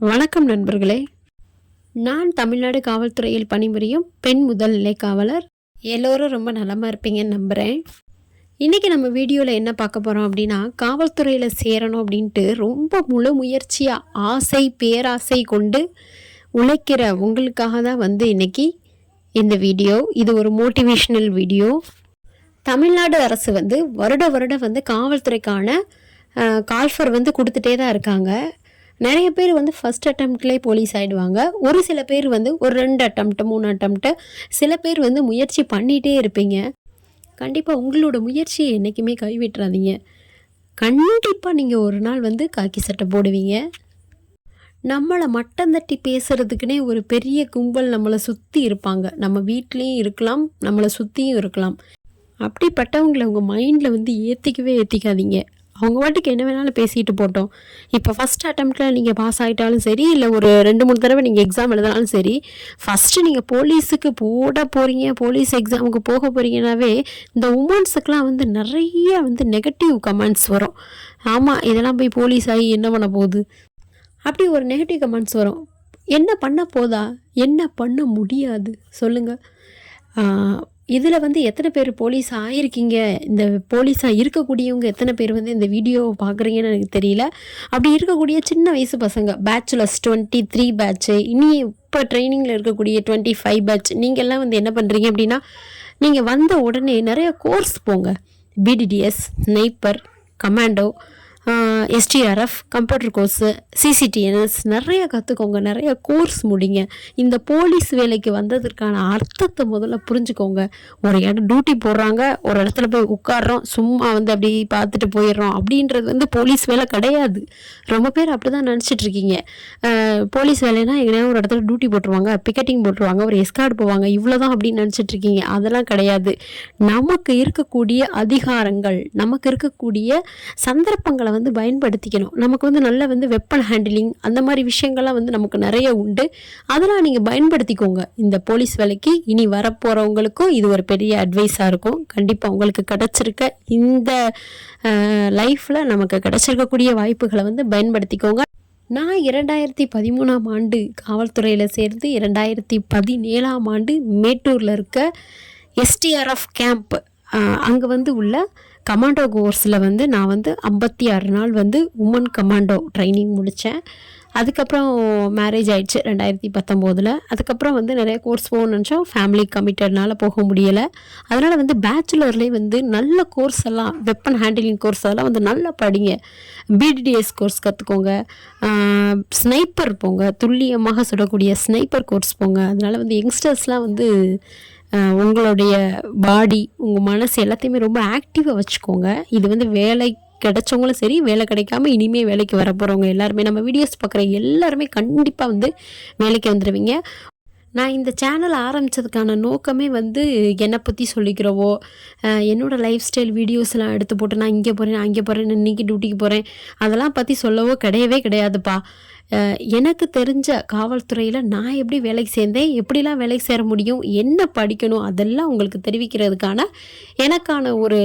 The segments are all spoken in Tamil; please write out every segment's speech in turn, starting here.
வணக்கம் நண்பர்களே. நான் தமிழ்நாடு காவல்துறையில் பணிபுரியும் பெண் முதல் நிலை காவலர். எல்லோரும் ரொம்ப நலமாக இருப்பீங்கன்னு நம்புகிறேன் இன்றைக்கி நம்ம வீடியோவில் என்ன பார்க்க போகிறோம் அப்படின்னா காவல்துறையில் சேரணும் அப்படின்ட்டு ரொம்ப முழு முயற்சியாக ஆசை பேராசை கொண்டு உழைக்கிற உங்களுக்காக தான் வந்து இன்றைக்கி இந்த வீடியோ. இது ஒரு மோட்டிவேஷ்னல் வீடியோ. தமிழ்நாடு அரசு வந்து வருட வருடம் வந்து காவல்துறைக்கான கால்ஃபர் வந்து கொடுத்துட்டே தான் இருக்காங்க. நிறைய பேர் வந்து ஃபஸ்ட் அட்டம்ப்ட்லேயே போலீஸ் ஆகிடுவாங்க ஒரு சில பேர் வந்து ஒரு ரெண்டு அட்டம்ப்ட்டு மூணு அட்டம்ப்ட்டு சில பேர் வந்து முயற்சி பண்ணிகிட்டே இருப்பீங்க. கண்டிப்பாக உங்களோட முயற்சியை என்றைக்குமே கைவிட்டுறாதீங்க. கண்டிப்பாக நீங்கள் ஒரு நாள் வந்து காக்கி சட்டை போடுவீங்க. நம்மளை மட்டம் தட்டி பேசுகிறதுக்குனே ஒரு பெரிய கும்பல் நம்மளை சுற்றி இருப்பாங்க. நம்ம வீட்லேயும் இருக்கலாம் நம்மளை சுற்றியும் இருக்கலாம். அப்படிப்பட்டவங்களை உங்கள் மைண்டில் வந்து ஏற்றிக்கவே ஏற்றிக்காதீங்க அவங்க வாட்டுக்கு என்ன வேணாலும் பேசிட்டு போட்டோம். இப்போ ஃபஸ்ட் அட்டம்ப்டில் நீங்கள் பாஸ் ஆகிட்டாலும் சரி இல்லை ஒரு ரெண்டு மூணு தடவை நீங்கள் எக்ஸாம் எழுதினாலும் சரி ஃபஸ்ட்டு நீங்கள் போலீஸுக்கு போட போகிறீங்க போலீஸ் எக்ஸாமுக்கு போக போகிறீங்கனாவே இந்த உமன்ஸுக்கெலாம் வந்து நிறைய வந்து நெகட்டிவ் கமெண்ட்ஸ் வரும். ஆமாம் இதெல்லாம் போய் போலீஸ் ஆகி என்ன பண்ண போகுது? அப்படி ஒரு நெகட்டிவ் கமெண்ட்ஸ் வரும். என்ன பண்ண போதா? என்ன பண்ண முடியாது? சொல்லுங்கள் இதில் வந்து எத்தனை பேர் போலீஸ் ஆகிருக்கீங்க இந்த போலீஸாக இருக்கக்கூடியவங்க எத்தனை பேர் வந்து இந்த வீடியோவை பார்க்குறீங்கன்னு எனக்கு தெரியல. அப்படி இருக்கக்கூடிய சின்ன வயசு பசங்க பேச்சுலர்ஸ் டுவெண்ட்டி த்ரீ பேட்ச்சு இனி இப்போ ட்ரைனிங்கில் இருக்கக்கூடிய டுவெண்ட்டி ஃபைவ் பேட்ச் நீங்கள்லாம் வந்து என்ன பண்ணுறீங்க அப்படின்னா நீங்கள் வந்த உடனே நிறைய கோர்ஸ் போங்க. PTDS sniper commando STRF computer course CCTNS நிறைய கற்றுக்கோங்க நிறைய கோர்ஸ் முடிங்க. இந்த போலீஸ் வேலைக்கு வந்ததற்கான அர்த்தத்தை முதல்ல புரிஞ்சுக்கோங்க. ஒரு இடம் டியூட்டி போடுறாங்க ஒரு இடத்துல போய் உட்காடுறோம் சும்மா வந்து அப்படி பார்த்துட்டு போயிடுறோம் அப்படின்றது வந்து போலீஸ் வேலை கிடையாது. ரொம்ப பேர் அப்படி தான் நினச்சிட்டு இருக்கீங்க. போலீஸ் வேலைனா எங்கேயா ஒரு இடத்துல டியூட்டி போட்டுருவாங்க பிக்கெட்டிங் போட்டுருவாங்க ஒரு எஸ்கார்டு போவாங்க. இவ்வளோதான் அப்படின்னு நினச்சிட்டு இருக்கீங்க. அதெல்லாம் கிடையாது. நமக்கு இருக்கக்கூடிய அதிகாரங்கள் நமக்கு இருக்கக்கூடிய சந்தர்ப்பங்களை வந்து பயன்படுத்திக்கணும். நமக்கு வந்து நல்ல வந்து வெப்பன் ஹேண்டிலிங் அந்த மாதிரி விஷயங்கள்லாம் வந்து நமக்கு நிறைய உண்டு. அதெல்லாம் நீங்கள் பயன்படுத்திக்கோங்க. இந்த போலீஸ் வேலைக்கு இனி வரப்போகிறவங்களுக்கும் இது ஒரு பெரிய அட்வைஸாக இருக்கும். கண்டிப்பாக உங்களுக்கு கிடச்சிருக்க இந்த லைஃப்பில் நமக்கு கிடச்சிருக்கக்கூடிய வாய்ப்புகளை வந்து பயன்படுத்திக்கோங்க. நான் இரண்டாயிரத்தி பதிமூணாம் ஆண்டு காவல்துறையில் சேர்ந்து இரண்டாயிரத்தி பதினேழாம் ஆண்டு மேட்டூரில் இருக்க எஸ்டிஆர்எஃப் கேம்ப் அங்கே வந்து உள்ள கமாண்டோ கோர்ஸில் வந்து நான் வந்து ஐம்பத்தி ஆறு நாள் வந்து உமன் கமாண்டோ ட்ரைனிங் முடித்தேன் அதுக்கப்புறம் மேரேஜ் ஆயிடுச்சு ரெண்டாயிரத்தி பத்தொம்போதில். அதுக்கப்புறம் வந்து நிறைய கோர்ஸ் போகணுன்னு நினச்சோம். ஃபேமிலி கமிட்டட்னால போக முடியலை. அதனால் வந்து பேச்சுலர்லேயே வந்து நல்ல கோர்ஸ் எல்லாம் வெப்பன் ஹேண்டிலிங் கோர்ஸ் அதெல்லாம் வந்து நல்லா படிங்க. பிடிடிஎஸ் கோர்ஸ் கற்றுக்கோங்க ஸ்னைப்பர் போங்க. துல்லியமாக சுடக்கூடிய ஸ்னைப்பர் கோர்ஸ் போங்க. அதனால் வந்து யங்ஸ்டர்ஸ்லாம் வந்து உங்களுடைய பாடி உங்கள் மனசு எல்லாத்தையுமே ரொம்ப ஆக்டிவாக வச்சுக்கோங்க. இது வந்து வேலை கிடைச்சவங்களும் சரி வேலை கிடைக்காம இனிமேல் வேலைக்கு வர போகிறவங்க எல்லாருமே நம்ம வீடியோஸ் பார்க்குற எல்லாருமே கண்டிப்பாக வந்து வேலைக்கு வந்துடுவீங்க நான் இந்த சேனல் ஆரம்பித்ததுக்கான நோக்கமே வந்து என்னை பற்றி சொல்லிக்கிறவோ என்னோடய லைஃப் ஸ்டைல் வீடியோஸ்லாம் எடுத்து போட்டு நான் இங்கே போகிறேன் அங்கே போகிறேன் இன்றைக்கி டியூட்டிக்கு போகிறேன் அதெல்லாம் பற்றி சொல்லவோ கிடையவே கிடையாதுப்பா. எனக்கு தெரிஞ்ச காவல்துறையில் நான் எப்படி வேலைக்கு சேர்ந்தேன் எப்படிலாம் வேலைக்கு சேர முடியும் என்ன படிக்கணும் அதெல்லாம் உங்களுக்கு தெரிவிக்கிறதுக்கான எனக்கான ஒரு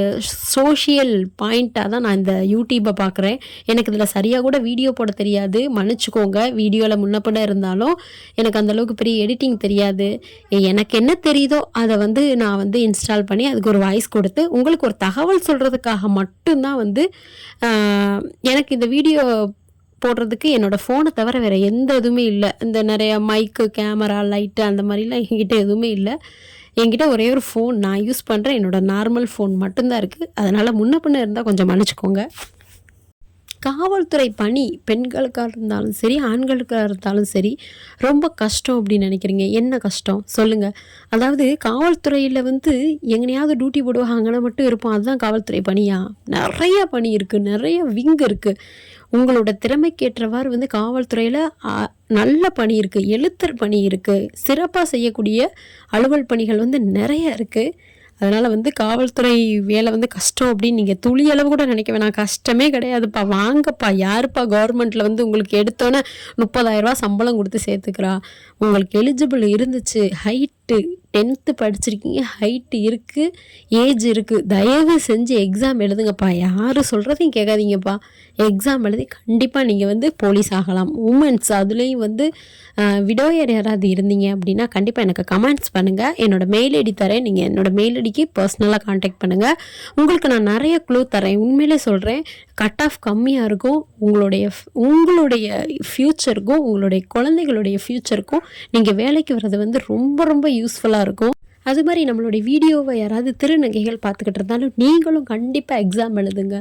சோஷியல் பாயிண்ட்டாக தான் நான் இந்த யூடியூப்பை பார்க்குறேன் எனக்கு இதில் சரியாக கூட வீடியோ போட தெரியாது. மன்னிச்சுக்கோங்க. வீடியோவில் முன்னப்பட இருந்தாலும் எனக்கு அந்தளவுக்கு பெரிய எடிட்டிங் தெரியாது. எனக்கு என்ன தெரியுதோ அதை வந்து நான் வந்து இன்ஸ்டால் பண்ணி அதுக்கு ஒரு வாய்ஸ் கொடுத்து உங்களுக்கு ஒரு தகவல் சொல்கிறதுக்காக மட்டும்தான் வந்து எனக்கு இந்த வீடியோ போடுறதுக்கு என்னோடய ஃபோனை தவிர வேறு எந்த இதுவுமே இல்லை. இந்த நிறைய மைக்கு கேமரா லைட்டு அந்த மாதிரிலாம் என்கிட்ட எதுவுமே இல்லை. என்கிட்ட ஒரே ஒரு ஃபோன் நான் யூஸ் பண்ணுறேன் என்னோடய நார்மல் ஃபோன் மட்டும்தான் இருக்குது அதனால் முன்ன பின்ன இருந்தால் கொஞ்சம் மன்னிச்சிக்கோங்க. காவல்துறை பணி பெண்களுக்காக இருந்தாலும் சரி ஆண்களுக்காக இருந்தாலும் சரி ரொம்ப கஷ்டம் அப்படின்னு நினைக்கிறீங்க. என்ன கஷ்டம்? சொல்லுங்கள் அதாவது காவல்துறையில் வந்து எங்கனையாவது டியூட்டி போடுவாங்கன்னா மட்டும் இருப்போம். அதுதான் காவல்துறை பணியா? நிறைய பணி இருக்குது நிறைய விங் இருக்குது உங்களோட திறமைக்கேற்றவாறு வந்து காவல்துறையில் நல்ல பணி இருக்குது எழுத்தர் பணி இருக்குது சிறப்பாக செய்யக்கூடிய அலுவல் பணிகள் வந்து நிறைய இருக்குது அதனால் வந்து காவல்துறை வேலை வந்து கஷ்டம் அப்படின்னு நீங்கள் துளி அளவு கூட நினைக்க வேணாம். கஷ்டமே கிடையாதுப்பா. வாங்கப்பா. யாருப்பா கவர்மெண்ட்டில் வந்து உங்களுக்கு எடுத்தோன்னே முப்பதாயிரரூபா சம்பளம் கொடுத்து சேர்த்துக்கிறா? உங்களுக்கு எலிஜிபிள் இருந்துச்சு. ஹைட்டு டென்த்து படிச்சிருக்கீங்க ஹைட்டு இருக்குது ஏஜ் இருக்குது தயவு செஞ்சு எக்ஸாம் எழுதுங்கப்பா. யாரும் சொல்கிறதையும் கேட்காதீங்கப்பா. எக்ஸாம் எழுதி கண்டிப்பாக நீங்கள் வந்து போலீஸ் ஆகலாம். உமன்ஸ் அதுலேயும் வந்து விடோயர் யாராவது இருந்தீங்க அப்படின்னா கண்டிப்பாக எனக்கு கமெண்ட்ஸ் பண்ணுங்கள் என்னோடய மெயில் ஐடி தரேன். நீங்கள் என்னோடய மெயில் ஐடிக்கு பர்சனலாக காண்டாக்ட் பண்ணுங்கள் உங்களுக்கு நான் நிறைய க்ளூ தரேன். உண்மையிலே சொல்கிறேன் கட் ஆஃப் கம்மியாக இருக்கும். உங்களுடைய உங்களுடைய ஃப்யூச்சருக்கும் உங்களுடைய குழந்தைகளுடைய ஃப்யூச்சருக்கும் நீங்கள் வேலைக்கு வர்றது வந்து ரொம்ப ரொம்ப யூஸ்ஃபுல்லாக யூஸ்ஃபுல்லாக இருக்கும். அது மாதிரி நம்மளுடைய வீடியோவை யாராவது திருநங்கைகள் பார்த்துக்கிட்டு இருந்தாலும் நீங்களும் கண்டிப்பாக எக்ஸாம் எழுதுங்க.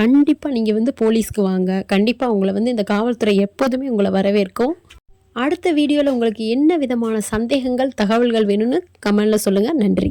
கண்டிப்பாக நீங்கள் வந்து போலீஸ்க்கு வாங்க. கண்டிப்பாக உங்களை வந்து இந்த காவல்துறை எப்போதுமே உங்களை வரவேற்கும். அடுத்த வீடியோவில் உங்களுக்கு என்ன விதமான சந்தேகங்கள் தகவல்கள் வேணும்னு கமெண்டில் சொல்லுங்கள் நன்றி.